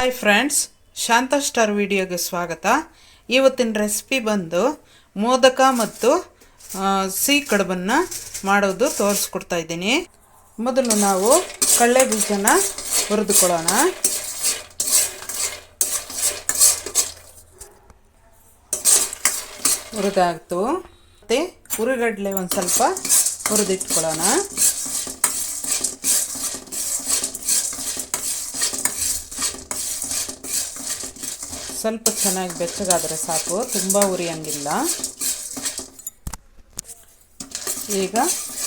Hi friends ಶಾಂತ star ವಿಡಿಯೋಗೆ ಸ್ವಾಗತ. ಇವತ್ತಿನ ರೆಸಿಪಿ ಬಂದು ಮೋದಕ ಮತ್ತು ಸಿಹಿ ಕಡುಬನ್ನು ಮಾಡೋದು ತೋರಿಸ್ಕೊಡ್ತಾ ಇದ್ದೀನಿ. ಮೊದಲು ನಾವು ಕಳ್ಳೆ ಬೀಜನ ಹುರಿದುಕೊಳ್ಳೋಣ. ಹುರಿದಾಗ್ತು. ಮತ್ತು ಹುರಿಗಡಲೆ ಒಂದು ಸ್ವಲ್ಪ ಹುರಿದಿಟ್ಕೊಳ್ಳೋಣ. ಸ್ವಲ್ಪ ಚೆನ್ನಾಗಿ ಬೆಚ್ಚಗಾದರೆ ಸಾಕು, ತುಂಬ ಉರಿಯಂಗಿಲ್ಲ. ಈಗ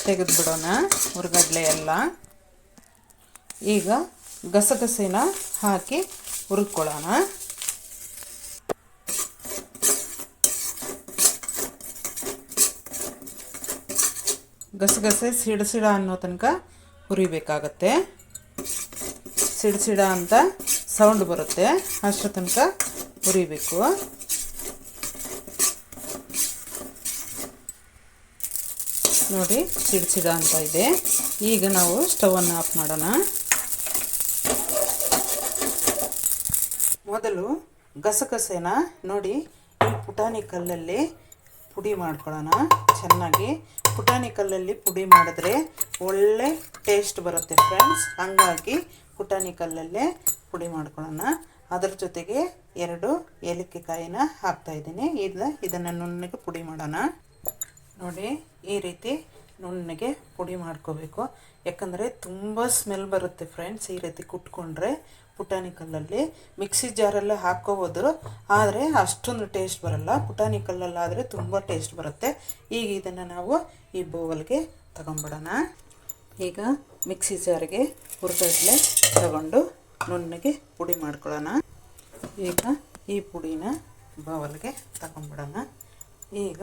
ತೆಗೆದುಬಿಡೋಣ ಹುರ್ಗಡ್ಲೆ ಎಲ್ಲ. ಈಗ ಗಸಗಸೆನ ಹಾಕಿ ಹುರ್ಕೊಳ್ಳೋಣ. ಗಸಗಸೆ ಸಿಡಸಿಡ ಅನ್ನೋ ತನಕ ಹುರಿಬೇಕಾಗತ್ತೆ. ಸಿಡಸಿಡ ಅಂತ ಸೌಂಡ್ ಬರುತ್ತೆ, ಅಷ್ಟರ ತನಕ ಹುರಿಬೇಕು. ನೋಡಿ ಸಿಡಿಸಿದ ಅಂತ ಇದೆ. ಈಗ ನಾವು ಸ್ಟವನ್ನು ಆಫ್ ಮಾಡೋಣ. ಮೊದಲು ಗಸಗಸೆನ ನೋಡಿ ಈ ಪುಟಾಣಿ ಕಲ್ಲಲ್ಲಿ ಪುಡಿ ಮಾಡ್ಕೊಳ್ಳೋಣ. ಚೆನ್ನಾಗಿ ಪುಟಾಣಿ ಕಲ್ಲಲ್ಲಿ ಪುಡಿ ಮಾಡಿದ್ರೆ ಒಳ್ಳೆ ಟೇಸ್ಟ್ ಬರುತ್ತೆ ಫ್ರೆಂಡ್ಸ್. ಹಂಗಾಗಿ ಪುಟಾಣಿ ಕಲ್ಲಲ್ಲೇ ಪುಡಿ ಮಾಡ್ಕೊಳ್ಳೋಣ. ಅದರ ಜೊತೆಗೆ ಎರಡು ಏಲಕ್ಕಿ ಕಾಯಿನ ಹಾಕ್ತಾ ಇದ್ದೀನಿ. ಇದು ಇದನ್ನು ನುಣ್ಣಗೆ ಪುಡಿ ಮಾಡೋಣ. ನೋಡಿ, ಈ ರೀತಿ ನುಣ್ಣಗೆ ಪುಡಿ ಮಾಡ್ಕೋಬೇಕು. ಯಾಕಂದರೆ ತುಂಬ ಸ್ಮೆಲ್ ಬರುತ್ತೆ ಫ್ರೆಂಡ್ಸ್ ಈ ರೀತಿ ಕುಟ್ಕೊಂಡ್ರೆ ಪುಟಾಣಿ ಕಲ್ಲಲ್ಲಿ. ಮಿಕ್ಸಿ ಜಾರಲ್ಲೇ ಹಾಕ್ಕೋಬೋದು, ಆದರೆ ಅಷ್ಟೊಂದು ಟೇಸ್ಟ್ ಬರಲ್ಲ. ಪುಟಾಣಿ ಕಲ್ಲಲ್ಲಾದರೆ ತುಂಬ ಟೇಸ್ಟ್ ಬರುತ್ತೆ. ಈಗ ಇದನ್ನು ನಾವು ಈ ಬೌಲ್ಗೆ ತಗೊಂಬಿಡೋಣ ಈಗ ಮಿಕ್ಸಿ ಜಾರಿಗೆ ಹುರಿಗಡ್ಲೆ ತಗೊಂಡು ನುಣ್ಣಗೆ ಪುಡಿ ಮಾಡ್ಕೊಳ್ಳೋಣ. ಈಗ ಈ ಪುಡಿನ ಬೌಲ್ಗೆ ತಗೊಂಬಿಡೋಣ ಈಗ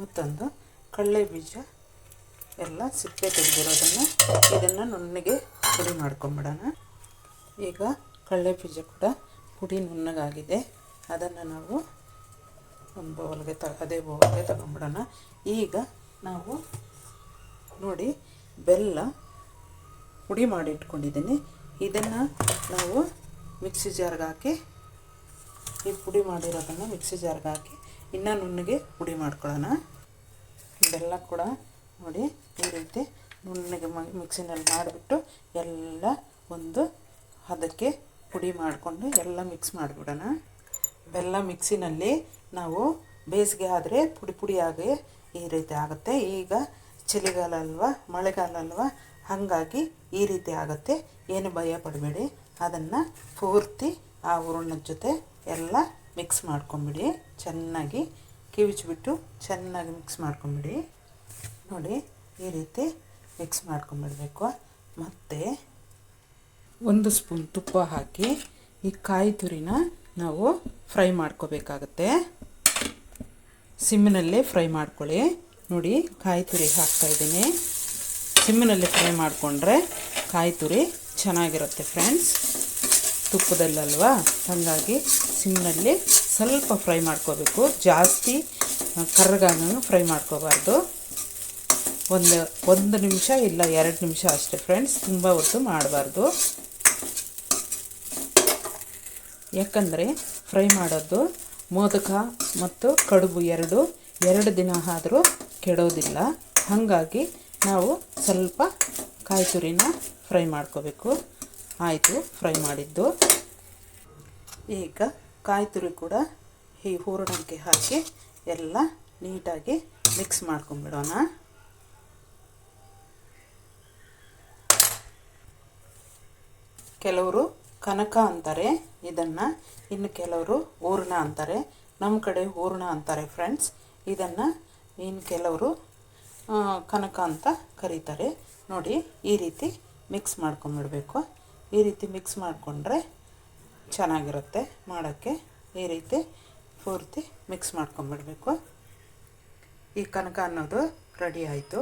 ಮತ್ತೊಂದು ಕಡಲೆ ಬೀಜ ಎಲ್ಲ ಸಿಪ್ಪೆ ತೆಗೆದಿರೋದನ್ನು ಇದನ್ನು ನುಣ್ಣಗೆ ಪುಡಿ ಮಾಡ್ಕೊಂಬಿಡೋಣ. ಈಗ ಕಡಲೆ ಬೀಜ ಕೂಡ ಪುಡಿ ನುಣ್ಣಗಾಗಿದೆ. ಅದನ್ನು ನಾವು ಒಂದು ಬೌಲ್ಗೆ ತ, ಅದೇ ಬೌಲ್ಗೆ ತಗೊಂಬಿಡೋಣ ಈಗ ನಾವು ನೋಡಿ ಬೆಲ್ಲ ಪುಡಿ ಮಾಡಿ ಇಟ್ಕೊಂಡಿದ್ದೀನಿ ಇದನ್ನು ನಾವು ಮಿಕ್ಸಿ ಜಾರ್ಗೆ ಹಾಕಿ, ಈ ಪುಡಿ ಮಾಡಿರೋದನ್ನು ಮಿಕ್ಸಿ ಜಾರ್ಗೆ ಹಾಕಿ, ಇನ್ನೂ ನುಣ್ಣಗೆ ಪುಡಿ ಮಾಡ್ಕೊಳ್ಳೋಣ. ಬೆಲ್ಲ ಕೂಡ ನೋಡಿ, ಈ ರೀತಿ ನುಣ್ಣಗೆ ಮಿಕ್ಸಿನಲ್ಲಿ ಮಾಡಿಬಿಟ್ಟು ಎಲ್ಲ ಒಂದು ಅದಕ್ಕೆ ಪುಡಿ ಮಾಡಿಕೊಂಡು ಎಲ್ಲ ಮಿಕ್ಸ್ ಮಾಡಿಬಿಡೋಣ. ಬೆಲ್ಲ ಮಿಕ್ಸಿನಲ್ಲಿ ನಾವು ಬೇಸಿಗೆ ಆದರೆ ಪುಡಿ ಪುಡಿಯಾಗಿ ಈ ರೀತಿ ಆಗುತ್ತೆ. ಈಗ ಚಳಿಗಾಲ ಅಲ್ವಾ, ಮಳೆಗಾಲ ಅಲ್ವಾ ಹಾಗಾಗಿ ಈ ರೀತಿ ಆಗುತ್ತೆ. ಏನು ಭಯ ಪಡಬೇಡಿ. ಅದನ್ನು ಪೂರ್ತಿ ಆ ಹೂರಣದ ಜೊತೆ ಎಲ್ಲ ಮಿಕ್ಸ್ ಮಾಡ್ಕೊಂಬಿಡಿ. ಚೆನ್ನಾಗಿ ಕಿವಿಚ್ಬಿಟ್ಟು ಚೆನ್ನಾಗಿ ಮಿಕ್ಸ್ ಮಾಡ್ಕೊಂಬಿಡಿ. ನೋಡಿ, ಈ ರೀತಿ ಮಿಕ್ಸ್ ಮಾಡ್ಕೊಂಬಿಡಬೇಕು. ಮತ್ತು ಒಂದು ಸ್ಪೂನ್ ತುಪ್ಪ ಹಾಕಿ ಈ ಕಾಯಿ ತುರಿನ ನಾವು ಫ್ರೈ ಮಾಡ್ಕೋಬೇಕಾಗತ್ತೆ. ಸಿಮ್ಮಿನಲ್ಲೇ ಫ್ರೈ ಮಾಡ್ಕೊಳ್ಳಿ. ನೋಡಿ, ಕಾಯಿ ತುರಿ ಹಾಕ್ತಾಯಿದ್ದೀನಿ ಸಿಮ್ಮಿನಲ್ಲಿ ಫ್ರೈ ಮಾಡಿಕೊಂಡ್ರೆ ಕಾಯಿ ತುರಿ ಚೆನ್ನಾಗಿರುತ್ತೆ ಫ್ರೆಂಡ್ಸ್. ತುಪ್ಪದಲ್ಲಲ್ವಾ? ಹಾಗಾಗಿ ಸಿಮ್ಮಿನಲ್ಲಿ ಸ್ವಲ್ಪ ಫ್ರೈ ಮಾಡ್ಕೋಬೇಕು. ಜಾಸ್ತಿ ಕರ್ರಗಾನು ಫ್ರೈ ಮಾಡ್ಕೋಬಾರ್ದು. ಒಂದು ಒಂದು ನಿಮಿಷ ಇಲ್ಲ, ಎರಡು ನಿಮಿಷ ಅಷ್ಟೇ ಫ್ರೆಂಡ್ಸ್. ತುಂಬ ಹೊತ್ತು ಮಾಡಬಾರ್ದು. ಯಾಕಂದರೆ ಫ್ರೈ ಮಾಡೋದು ಮೋದಕ ಮತ್ತು ಕಡುಬು ಎರಡು ಎರಡು ದಿನ ಆದರೂ ಕೆಡೋದಿಲ್ಲ. ಹಾಗಾಗಿ ನಾವು ಸ್ವಲ್ಪ ಕಾಯಿ ತುರಿನ ಫ್ರೈ ಮಾಡ್ಕೋಬೇಕು. ಆಯಿತು, ಫ್ರೈ ಮಾಡಿದ್ದು. ಈಗ ಕಾಯಿ ತುರಿ ಕೂಡ ಈ ಹೂರಣಕ್ಕೆ ಹಾಕಿ ಎಲ್ಲ ನೀಟಾಗಿ ಮಿಕ್ಸ್ ಮಾಡ್ಕೊಂಬಿಡೋಣ. ಕೆಲವರು ಕನಕ ಅಂತಾರೆ, ಇದನ್ನು ಇನ್ನು ಕೆಲವರು ಹೂರ್ಣ ಅಂತಾರೆ. ನಮ್ಮ ಕಡೆ ಹೂರ್ಣ ಅಂತಾರೆ ಫ್ರೆಂಡ್ಸ್ ಇದನ್ನು ಇನ್ನು ಕೆಲವರು ಕನಕ ಅಂತ ಕರೀತಾರೆ. ನೋಡಿ, ಈ ರೀತಿ ಮಿಕ್ಸ್ ಮಾಡ್ಕೊಂಬಿಡಬೇಕು ಈ ರೀತಿ ಮಿಕ್ಸ್ ಮಾಡಿಕೊಂಡ್ರೆ ಚೆನ್ನಾಗಿರುತ್ತೆ ಮಾಡೋಕ್ಕೆ. ಈ ರೀತಿ ಪೂರ್ತಿ ಮಿಕ್ಸ್ ಮಾಡ್ಕೊಂಬಿಡಬೇಕು ಈ ಕನಕ ಅನ್ನೋದು ರೆಡಿ ಆಯಿತು.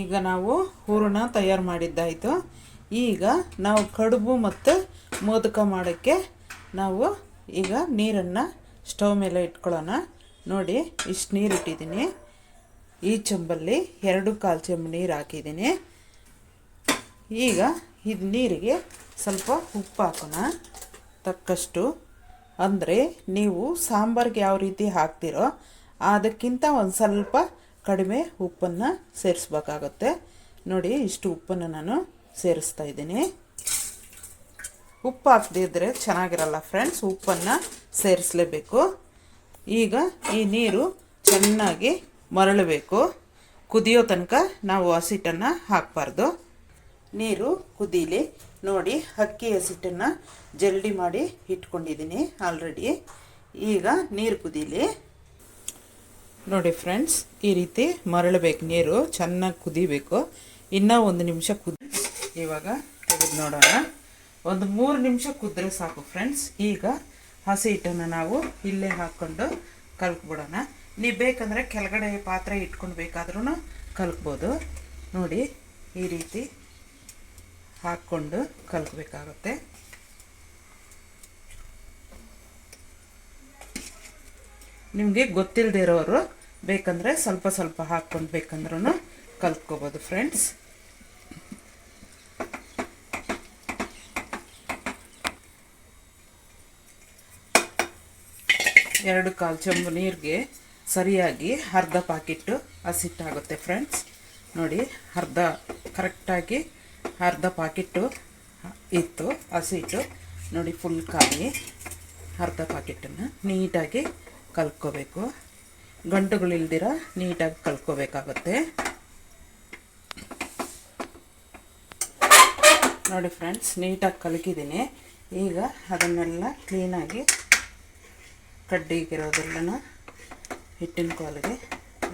ಈಗ ನಾವು ಹೂರಣ ತಯಾರು ಮಾಡಿದ್ದಾಯಿತು. ಈಗ ನಾವು ಕಡುಬು ಮತ್ತು ಮೋದಕ ಮಾಡೋಕ್ಕೆ ನಾವು ಈಗ ನೀರನ್ನು ಸ್ಟವ್ ಮೇಲೆ ಇಟ್ಕೊಳ್ಳೋಣ. ನೋಡಿ, ಇಷ್ಟು ನೀರು ಇಟ್ಟಿದ್ದೀನಿ. ಈ ಚಂಬಲ್ಲಿ ಎರಡು ಕಾಲು ಚೊಂಬು ನೀರು ಹಾಕಿದ್ದೀನಿ. ಈಗ ಇದು ನೀರಿಗೆ ಸ್ವಲ್ಪ ಉಪ್ಪು ಹಾಕೋಣ. ತಕ್ಕಷ್ಟು. ಅಂದರೆ ನೀವು ಸಾಂಬಾರ್ಗೆ ಯಾವ ರೀತಿ ಹಾಕ್ತಿರೋ ಅದಕ್ಕಿಂತ ಒಂದು ಸ್ವಲ್ಪ ಕಡಿಮೆ ಉಪ್ಪನ್ನು ಸೇರಿಸ್ಬೇಕಾಗತ್ತೆ. ನೋಡಿ, ಇಷ್ಟು ಉಪ್ಪನ್ನು ನಾನು ಸೇರಿಸ್ತಾ ಇದ್ದೀನಿ. ಉಪ್ಪು ಹಾಕದಿದ್ದರೆ ಚೆನ್ನಾಗಿರಲ್ಲ ಫ್ರೆಂಡ್ಸ್ ಉಪ್ಪನ್ನು ಸೇರಿಸಲೇಬೇಕು. ಈಗ ಈ ನೀರು ಚೆನ್ನಾಗಿ ಮರಳಬೇಕು. ಕುದಿಯೋ ತನಕ ನಾವು ಹಸಿಟ್ಟನ್ನು ಹಾಕಬಾರ್ದು. ನೀರು ಕುದೀಲಿ ನೋಡಿ ಅಕ್ಕಿ ಹಸಿಟ್ಟನ್ನು ಜಲ್ಡಿ ಮಾಡಿ ಇಟ್ಕೊಂಡಿದ್ದೀನಿ ಆಲ್ರೆಡಿ ಈಗ ನೀರು ಕುದೀಲಿ. ನೋಡಿ ಫ್ರೆಂಡ್ಸ್ ಈ ರೀತಿ ಮರಳಬೇಕು ನೀರು, ಚೆನ್ನಾಗಿ ಕುದಿಬೇಕು. ಇನ್ನೂ ಒಂದು ನಿಮಿಷ ಕುದಿ ಇವಾಗ ತೆಗೆದು ನೋಡೋಣ. ಒಂದು ಮೂರು ನಿಮಿಷ ಕುದ್ರೆ ಸಾಕು ಫ್ರೆಂಡ್ಸ್ ಈಗ ಹಸಿ ಹಿಟ್ಟನ್ನು ನಾವು ಇಲ್ಲೇ ಹಾಕ್ಕೊಂಡು ಕಲ್ಕ್ಬಿಡೋಣ ನೀವು ಬೇಕಂದರೆ ಕೆಳಗಡೆ ಪಾತ್ರೆ ಇಟ್ಕೊಂಡು ಬೇಕಾದ್ರೂ ಕಲ್ಕ್ಬೋದು ನೋಡಿ, ಈ ರೀತಿ ಹಾಕ್ಕೊಂಡು ಕಲ್ಕಬೇಕಾಗುತ್ತೆ ನಿಮಗೆ ಗೊತ್ತಿಲ್ಲದೆ ಇರೋರು ಬೇಕಂದರೆ ಸ್ವಲ್ಪ ಸ್ವಲ್ಪ ಹಾಕ್ಕೊಂಡು ಬೇಕಂದ್ರೂ ಕಲ್ತ್ಕೋಬೋದು ಫ್ರೆಂಡ್ಸ್ ಎರಡು ಕಾಲು ಚೊಂಬು ನೀರಿಗೆ ಸರಿಯಾಗಿ ಅರ್ಧ ಪಾಕಿಟ್ಟು ಹಸಿಟ್ಟಾಗುತ್ತೆ ಫ್ರೆಂಡ್ಸ್ ನೋಡಿ, ಅರ್ಧ ಕರೆಕ್ಟಾಗಿ ಅರ್ಧ ಪಾಕಿಟ್ಟು ಇತ್ತು, ಹಸಿಟ್ಟು. ನೋಡಿ ಫುಲ್ ಕಾಯಿ ಅರ್ಧ ಪಾಕಿಟನ್ನು ನೀಟಾಗಿ ಕಲ್ಕೋಬೇಕು. ಗಂಟುಗಳಿಲ್ದಿರ ನೀಟಾಗಿ ಕಲ್ಕೋಬೇಕಾಗುತ್ತೆ. ನೋಡಿ ಫ್ರೆಂಡ್ಸ್ ನೀಟಾಗಿ ಕಲಕಿದ್ದೀನಿ. ಈಗ ಅದನ್ನೆಲ್ಲ ಕ್ಲೀನಾಗಿ ಕಡ್ಡಿಗಿರೋದೆಲ್ಲನೂ ಹಿಟ್ಟಿನ ಕಾಲಿಗೆ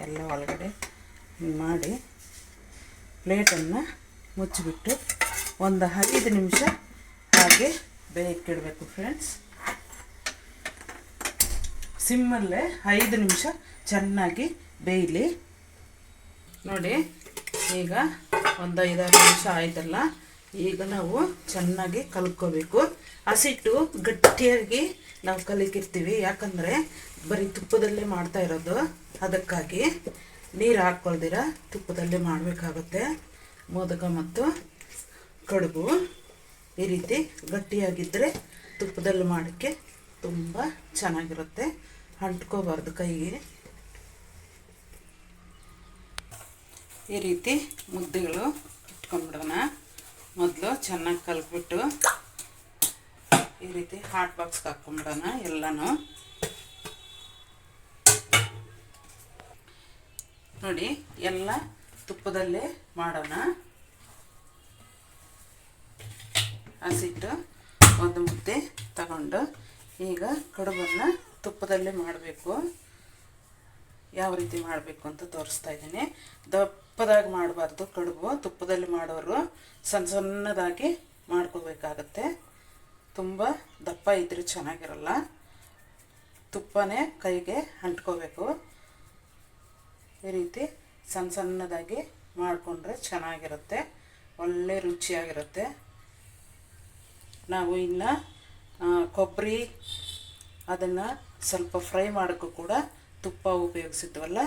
ಎಲ್ಲ ಒಳಗಡೆ ಮಾಡಿ ಪ್ಲೇಟನ್ನು ಮುಚ್ಚಿಬಿಟ್ಟು ಒಂದು ಐದು ನಿಮಿಷ ಹಾಗೆ ಬೇಯಕ್ಕಿಡಬೇಕು ಫ್ರೆಂಡ್ಸ್. ಸಿಮ್ಮಲ್ಲೇ ಐದು ನಿಮಿಷ ಚೆನ್ನಾಗಿ ಬೇಯಲಿ. ನೋಡಿ, ಈಗ ಒಂದು ಐದಾರು ನಿಮಿಷ ಆಯಿತಲ್ಲ, ಈಗ ನಾವು ಚೆನ್ನಾಗಿ ಕಲ್ತ್ಕೋಬೇಕು. ಹಸಿಟ್ಟು ಗಟ್ಟಿಯಾಗಿ ನಾವು ಕಲಿಕಿರ್ತೀವಿ ಯಾಕಂದರೆ ಬರೀ ತುಪ್ಪದಲ್ಲೇ ಮಾಡ್ತಾ ಇರೋದು. ಅದಕ್ಕಾಗಿ ನೀರು ಹಾಕ್ಕೊಳ್ದಿರ ತುಪ್ಪದಲ್ಲೇ ಮಾಡಬೇಕಾಗುತ್ತೆ. ಮೋದಕ ಮತ್ತು ಕಡುಬು ಈ ರೀತಿ ಗಟ್ಟಿಯಾಗಿದ್ದರೆ ತುಪ್ಪದಲ್ಲಿ ಮಾಡೋಕ್ಕೆ ತುಂಬ ಚೆನ್ನಾಗಿರುತ್ತೆ. ಅಂಟ್ಕೋಬಾರ್ದು ಕೈಗೆ. ಈ ರೀತಿ ಮುದ್ದೆಗಳು ಇಟ್ಕೊಂಡ್ಬಿಡೋಣ. ಮೊದಲು ಚೆನ್ನಾಗಿ ಕಲ್ಬಿಟ್ಟು ಈ ರೀತಿ ಹಾಟ್ ಬಾಕ್ಸ್ಗೆ ಹಾಕ್ಕೊಂಬಿಡೋಣ ಎಲ್ಲನೂ. ನೋಡಿ, ಎಲ್ಲ ತುಪ್ಪದಲ್ಲೇ ಮಾಡೋಣ. ಹಸಿಟ್ಟು ಒಂದು ಮುದ್ದೆ ತಗೊಂಡು ಈಗ ಕಡುಬನ್ನು ತುಪ್ಪದಲ್ಲೇ ಮಾಡಬೇಕು. ಯಾವ ರೀತಿ ಮಾಡಬೇಕು ಅಂತ ತೋರಿಸ್ತಾ ಇದ್ದೀನಿ. ದಪ್ಪದಾಗಿ ಮಾಡಬಾರ್ದು ಕಡುಬು. ತುಪ್ಪದಲ್ಲಿ ಮಾಡೋರು ಸಣ್ಣ ಸಣ್ಣದಾಗಿ ಮಾಡ್ಕೋಬೇಕಾಗತ್ತೆ. ತುಂಬ ದಪ್ಪ ಇದ್ದರೆ ಚೆನ್ನಾಗಿರಲ್ಲ. ತುಪ್ಪನೇ ಕೈಗೆ ಅಂಟ್ಕೋಬೇಕು. ಈ ರೀತಿ ಸಣ್ಣ ಸಣ್ಣದಾಗಿ ಮಾಡಿಕೊಂಡ್ರೆ ಚೆನ್ನಾಗಿರುತ್ತೆ. ಒಳ್ಳೆ ರುಚಿಯಾಗಿರುತ್ತೆ. ನಾವು ಇನ್ನು ಕೊಬ್ಬರಿ ಅದನ್ನು ಸ್ವಲ್ಪ ಫ್ರೈ ಮಾಡೋಕ್ಕೂ ಕೂಡ ತುಪ್ಪ ಉಪಯೋಗಿಸಿದ್ವಲ್ಲ,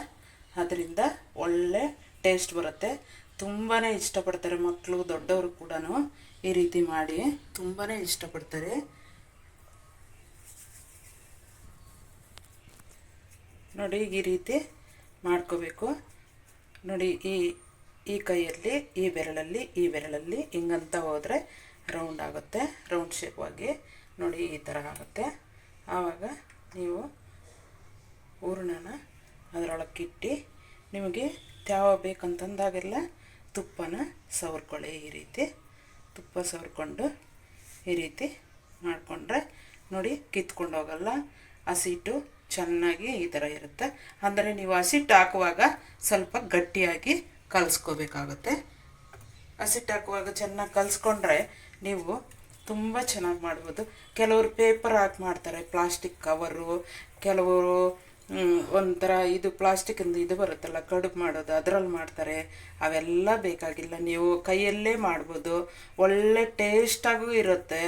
ಅದರಿಂದ ಒಳ್ಳೆ ಟೇಸ್ಟ್ ಬರುತ್ತೆ. ತುಂಬಾ ಇಷ್ಟಪಡ್ತಾರೆ ಮಕ್ಕಳು ದೊಡ್ಡವರು ಕೂಡ ಈ ರೀತಿ ಮಾಡಿ. ತುಂಬಾ ಇಷ್ಟಪಡ್ತಾರೆ. ನೋಡಿ, ಈ ರೀತಿ ಮಾಡ್ಕೋಬೇಕು. ನೋಡಿ, ಈ ಈ ಕೈಯಲ್ಲಿ, ಈ ಬೆರಳಲ್ಲಿ ಈ ಬೆರಳಲ್ಲಿ ಹಿಂಗಂತ ಹೋದರೆ ರೌಂಡ್ ಆಗುತ್ತೆ. ರೌಂಡ್ ಶೇಪ್ ಆಗಿ ನೋಡಿ, ಈ ಥರ ಆಗುತ್ತೆ. ಆವಾಗ ನೀವು ಹೂರಣನ ಅದರೊಳಗೆ ಇಟ್ಟು ನಿಮಗೆ ತ್ಯಾವ ಬೇಕಂತಂದಾಗೆಲ್ಲ ತುಪ್ಪನ ಸವರ್ಕೊಳ್ಳಿ ಈ ರೀತಿ. ತುಪ್ಪ ಸವರ್ಕೊಂಡು ಈ ರೀತಿ ಮಾಡಿಕೊಂಡ್ರೆ ನೋಡಿ ಕಿತ್ಕೊಂಡು ಹೋಗಲ್ಲ. ಹಸಿಟ್ಟು ಚೆನ್ನಾಗಿ ಈ ಥರ ಇರುತ್ತೆ. ಅಂದರೆ ನೀವು ಹಸಿಟ್ಟು ಹಾಕುವಾಗ ಸ್ವಲ್ಪ ಗಟ್ಟಿಯಾಗಿ ಕಲಿಸ್ಕೋಬೇಕಾಗುತ್ತೆ. ಹಸಿಟ್ಟು ಹಾಕುವಾಗ ಚೆನ್ನಾಗಿ ಕಲಿಸ್ಕೊಂಡ್ರೆ ನೀವು ತುಂಬ ಚೆನ್ನಾಗಿ ಮಾಡ್ಬೋದು. ಕೆಲವರು ಪೇಪರ್ ಹಾಕಿ ಮಾಡ್ತಾರೆ ಪ್ಲಾಸ್ಟಿಕ್ ಕವರು ಕೆಲವರು ಒಂಥರ ಇದು ಪ್ಲಾಸ್ಟಿಕ್ಕಿಂದು ಇದು ಬರುತ್ತಲ್ಲ, ಕಡುಬು ಮಾಡೋದು ಅದರಲ್ಲಿ ಮಾಡ್ತಾರೆ. ಅವೆಲ್ಲ ಬೇಕಾಗಿಲ್ಲ, ನೀವು ಕೈಯಲ್ಲೇ ಮಾಡ್ಬೋದು. ಒಳ್ಳೆ ಟೇಸ್ಟಾಗೂ ಇರುತ್ತೆ.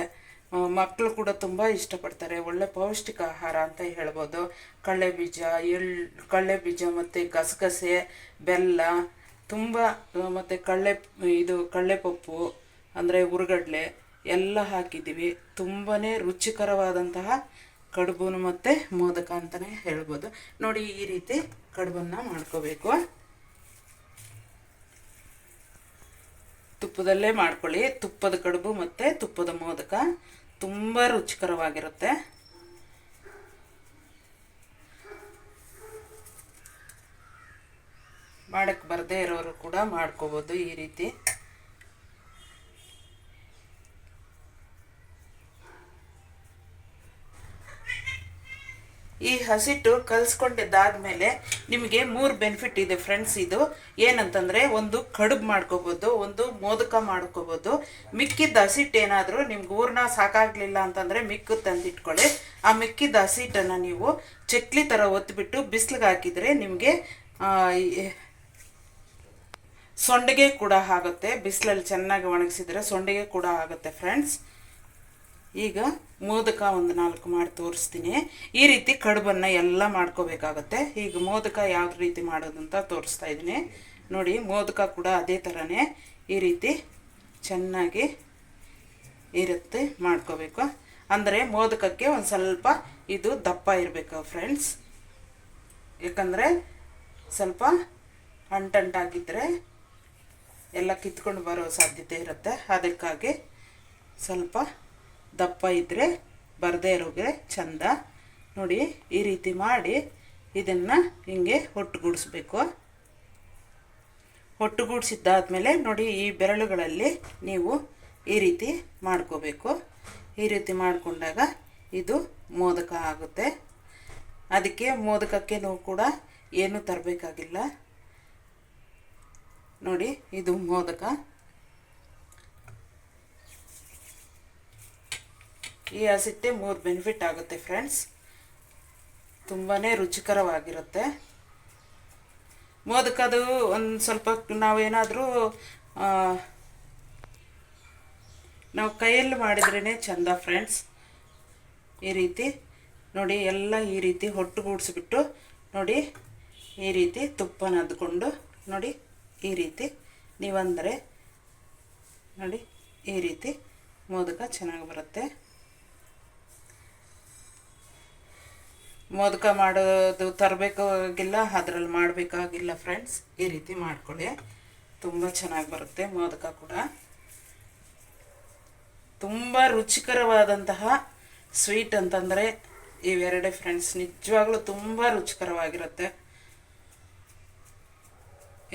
ಮಕ್ಕಳು ಕೂಡ ತುಂಬ ಇಷ್ಟಪಡ್ತಾರೆ. ಒಳ್ಳೆ ಪೌಷ್ಟಿಕ ಆಹಾರ ಅಂತ ಹೇಳ್ಬೋದು. ಕಡಲೆ ಬೀಜ ಎಳ್ಳು ಕಡಲೆ ಬೀಜ ಮತ್ತು ಗಸಗಸೆ, ಬೆಲ್ಲ, ತುಂಬ ಮತ್ತು ಕಡಲೆ ಇದು ಕಡಲೆಪಪ್ಪು ಅಂದರೆ ಹುರುಗಡ್ಲೆ ಎಲ್ಲ ಹಾಕಿದ್ದೀವಿ. ತುಂಬಾ ರುಚಿಕರವಾದಂತಹ ಕಡುಬು ಮತ್ತು ಮೋದಕ ಅಂತಲೇ ಹೇಳ್ಬೋದು. ನೋಡಿ ಈ ರೀತಿ ಕಡುಬನ್ನು ಮಾಡ್ಕೋಬೇಕು. ತುಪ್ಪದಲ್ಲೇ ಮಾಡ್ಕೊಳ್ಳಿ. ತುಪ್ಪದ ಕಡುಬು ಮತ್ತು ತುಪ್ಪದ ಮೋದಕ ತುಂಬ ರುಚಿಕರವಾಗಿರುತ್ತೆ. ಮಾಡಕ್ಕೆ ಬರದೇ ಇರೋರು ಕೂಡ ಮಾಡ್ಕೋಬೋದು ಈ ರೀತಿ. ಈ ಹಸಿಟ್ಟು ಕಲ್ಸ್ಕೊಂಡಿದ್ದಾದ್ಮೇಲೆ ನಿಮಗೆ ಮೂರು ಬೆನಿಫಿಟ್ ಇದೆ ಫ್ರೆಂಡ್ಸ್ ಇದು. ಏನಂತಂದರೆ ಒಂದು ಕಡುಬು ಮಾಡ್ಕೋಬೋದು, ಒಂದು ಮೋದಕ ಮಾಡ್ಕೋಬೋದು. ಮಿಕ್ಕಿದ ಹಸಿಟ್ಟು ಏನಾದರೂ ನಿಮ್ಗೆ ಊರ್ನ ಸಾಕಾಗಲಿಲ್ಲ ಅಂತಂದರೆ ಮಿಕ್ಕು ತಂದಿಟ್ಕೊಳ್ಳಿ. ಆ ಮಿಕ್ಕಿದ ಹಸಿಟ್ಟನ್ನು ನೀವು ಚಕ್ಲಿ ಥರ ಒತ್ತಿಬಿಟ್ಟು ಬಿಸಿಲಿಗೆ ಹಾಕಿದರೆ ನಿಮಗೆ ಸೊಂಡಿಗೆ ಕೂಡ ಆಗುತ್ತೆ. ಬಿಸಿಲಲ್ಲಿ ಚೆನ್ನಾಗಿ ಒಣಗಿಸಿದರೆ ಸೊಂಡಿಗೆ ಕೂಡ ಆಗುತ್ತೆ ಫ್ರೆಂಡ್ಸ್ ಈಗ ಮೋದಕ ಒಂದು ನಾಲ್ಕು ಮಾಡಿ ತೋರಿಸ್ತೀನಿ. ಈ ರೀತಿ ಕಡುಬನ್ನು ಎಲ್ಲ ಮಾಡ್ಕೋಬೇಕಾಗತ್ತೆ. ಈಗ ಮೋದಕ ಯಾವ ರೀತಿ ಮಾಡೋದು ಅಂತ ತೋರಿಸ್ತಾ ಇದ್ದೀನಿ. ನೋಡಿ, ಮೋದಕ ಕೂಡ ಅದೇ ಥರನೇ ಈ ರೀತಿ ಚೆನ್ನಾಗಿ ಇರುತ್ತೆ, ಮಾಡ್ಕೋಬೇಕು. ಅಂದರೆ ಮೋದಕಕ್ಕೆ ಒಂದು ಸ್ವಲ್ಪ ಇದು ದಪ್ಪ ಇರಬೇಕು ಫ್ರೆಂಡ್ಸ್ ಯಾಕಂದರೆ ಸ್ವಲ್ಪ ಅಂಟಂಟಾಗಿದ್ದರೆ ಎಲ್ಲ ಕಿತ್ಕೊಂಡು ಬರೋ ಸಾಧ್ಯತೆ ಇರುತ್ತೆ. ಅದಕ್ಕಾಗಿ ಸ್ವಲ್ಪ ದಪ್ಪ ಇದ್ದರೆ ಬರದೇ ಇರೋಗೆ ಚಂದ. ನೋಡಿ, ಈ ರೀತಿ ಮಾಡಿ ಇದನ್ನು ಹಿಂಗೆ ಒಟ್ಟುಗೂಡಿಸ್ಬೇಕು. ಒಟ್ಟುಗೂಡಿಸಿದ್ದಾದಮೇಲೆ ನೋಡಿ, ಈ ಬೆರಳುಗಳಲ್ಲಿ ನೀವು ಈ ರೀತಿ ಮಾಡ್ಕೋಬೇಕು. ಈ ರೀತಿ ಮಾಡಿಕೊಂಡಾಗ ಇದು ಮೋದಕ ಆಗುತ್ತೆ. ಅದಕ್ಕೆ ಮೋದಕಕ್ಕೆ ನಾವು ಕೂಡ ಏನೂ ತರಬೇಕಾಗಿಲ್ಲ. ನೋಡಿ, ಇದು ಮೋದಕ. ಈ ಹಸಿಟ್ಟೆ ಮೂರು ಬೆನಿಫಿಟ್ ಆಗುತ್ತೆ ಫ್ರೆಂಡ್ಸ್ ತುಂಬಾ ರುಚಿಕರವಾಗಿರುತ್ತೆ. ಮೋದಕದು ಒಂದು ಸ್ವಲ್ಪ ನಾವೇನಾದರೂ ನಾವು ಕೈಯಲ್ಲಿ ಮಾಡಿದ್ರೇ ಚೆಂದ ಫ್ರೆಂಡ್ಸ್ ಈ ರೀತಿ ನೋಡಿ ಎಲ್ಲ ಈ ರೀತಿ ಹೊಟ್ಟುಗೂಡಿಸ್ಬಿಟ್ಟು ನೋಡಿ ಈ ರೀತಿ ತುಪ್ಪನ ಅದ್ಕೊಂಡು ನೋಡಿ ಈ ರೀತಿ ನೀವಂದರೆ ನೋಡಿ ಈ ರೀತಿ ಮೋದಕ ಚೆನ್ನಾಗಿ ಬರುತ್ತೆ. ಮೋದಕ ಮಾಡೋದು ತರಬೇಕಾಗಿಲ್ಲ, ಅದರಲ್ಲಿ ಮಾಡಬೇಕಾಗಿಲ್ಲ ಫ್ರೆಂಡ್ಸ್ ಈ ರೀತಿ ಮಾಡ್ಕೊಳ್ಳಿ. ತುಂಬ ಚೆನ್ನಾಗಿ ಬರುತ್ತೆ ಮೋದಕ ಕೂಡ. ತುಂಬ ರುಚಿಕರವಾದಂತಹ ಸ್ವೀಟ್ ಅಂತಂದರೆ ಇವೆರಡೇ ಫ್ರೆಂಡ್ಸ್ ನಿಜವಾಗ್ಲೂ ತುಂಬ ರುಚಿಕರವಾಗಿರುತ್ತೆ.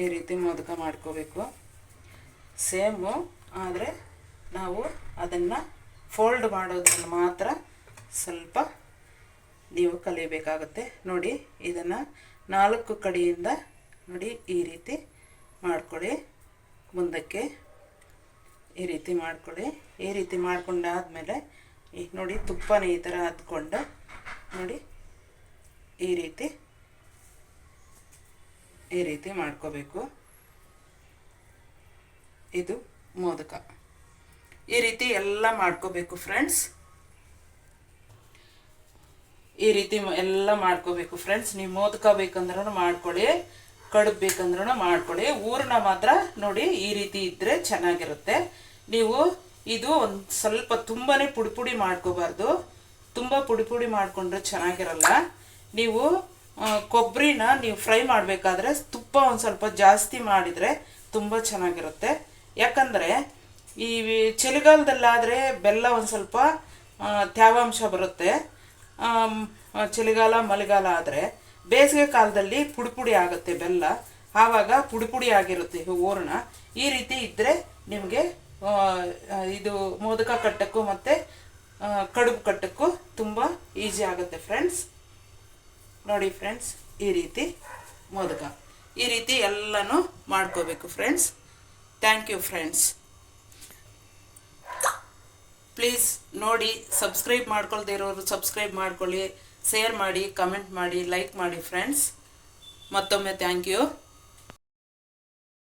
ಈ ರೀತಿ ಮೋದಕ ಮಾಡ್ಕೋಬೇಕು. ಸೇಮು ಆದರೆ ನಾವು ಅದನ್ನು ಫೋಲ್ಡ್ ಮಾಡೋದ್ರಲ್ಲಿ ಮಾತ್ರ ಸ್ವಲ್ಪ ನೀವು ಕಲಿಯಬೇಕಾಗುತ್ತೆ. ನೋಡಿ, ಇದನ್ನು ನಾಲ್ಕು ಕಡೆಯಿಂದ ನೋಡಿ ಈ ರೀತಿ ಮಾಡಿಕೊಳ್ಳಿ. ಮುಂದಕ್ಕೆ ಈ ರೀತಿ ಮಾಡಿಕೊಳ್ಳಿ. ಈ ರೀತಿ ಮಾಡಿಕೊಂಡಾದಮೇಲೆ ಈ ನೋಡಿ ತುಪ್ಪನ ಈ ಥರ ಹತ್ಕೊಂಡು ನೋಡಿ ಈ ರೀತಿ ಈ ರೀತಿ ಮಾಡ್ಕೋಬೇಕು. ಇದು ಮೋದಕ. ಈ ರೀತಿ ಎಲ್ಲ ಮಾಡ್ಕೋಬೇಕು ಫ್ರೆಂಡ್ಸ್ ಈ ರೀತಿ ಎಲ್ಲ ಮಾಡ್ಕೋಬೇಕು ಫ್ರೆಂಡ್ಸ್ ನೀವು ಮೋದಕ ಬೇಕಂದ್ರೂ ಮಾಡ್ಕೊಳ್ಳಿ ಕಡುಬು ಬೇಕಂದ್ರೂ ಮಾಡ್ಕೊಳ್ಳಿ ಊರನ್ನ ಮಾತ್ರ ನೋಡಿ ಈ ರೀತಿ ಇದ್ದರೆ ಚೆನ್ನಾಗಿರುತ್ತೆ. ನೀವು ಇದು ಒಂದು ಸ್ವಲ್ಪ ತುಂಬಾ ಪುಡಿ ಪುಡಿ ಮಾಡ್ಕೋಬಾರ್ದು. ತುಂಬ ಪುಡಿ ಪುಡಿ ಮಾಡಿಕೊಂಡ್ರೆ ಚೆನ್ನಾಗಿರಲ್ಲ. ನೀವು ಕೊಬ್ಬರಿನ ನೀವು ಫ್ರೈ ಮಾಡಬೇಕಾದ್ರೆ ತುಪ್ಪ ಒಂದು ಸ್ವಲ್ಪ ಜಾಸ್ತಿ ಮಾಡಿದರೆ ತುಂಬ ಚೆನ್ನಾಗಿರುತ್ತೆ. ಯಾಕಂದರೆ ಈ ಚಳಿಗಾಲದಲ್ಲಾದರೆ ಬೆಲ್ಲ ಒಂದು ಸ್ವಲ್ಪ ತ್ಯಾವಾಂಶ ಬರುತ್ತೆ. ಚಳಿಗಾಲ, ಮಳೆಗಾಲ ಆದರೆ ಬೇಸಿಗೆ ಕಾಲದಲ್ಲಿ ಪುಡಿ ಪುಡಿ ಆಗುತ್ತೆ ಬೆಲ್ಲ. ಆವಾಗ ಪುಡಿ ಪುಡಿ ಆಗಿರುತ್ತೆ ಹೂರ್ಣ. ಈ ರೀತಿ ಇದ್ದರೆ ನಿಮಗೆ ಇದು ಮೋದಕ ಕಟ್ಟಕ್ಕೂ ಮತ್ತು ಕಡುಬು ಕಟ್ಟಕ್ಕೂ ತುಂಬ ಈಸಿ ಆಗುತ್ತೆ ಫ್ರೆಂಡ್ಸ್ ನೋಡಿ ಫ್ರೆಂಡ್ಸ್ ಈ ರೀತಿ ಮೋದಕ. ಈ ರೀತಿ ಎಲ್ಲನೂ ಮಾಡ್ಕೋಬೇಕು friends thank you friends please ನೋಡಿ, ಸಬ್ಸ್ಕ್ರೈಬ್ ಮಾಡ್ಕೊಳ್ದೇ ಇರೋರು ಸಬ್ಸ್ಕ್ರೈಬ್ ಮಾಡ್ಕೊಳ್ಳಿ, ಶೇರ್ ಮಾಡಿ, ಕಮೆಂಟ್ ಮಾಡಿ, ಲೈಕ್ ಮಾಡಿ ಫ್ರೆಂಡ್ಸ್. ಮತ್ತೊಮ್ಮೆ ಥ್ಯಾಂಕ್ ಯು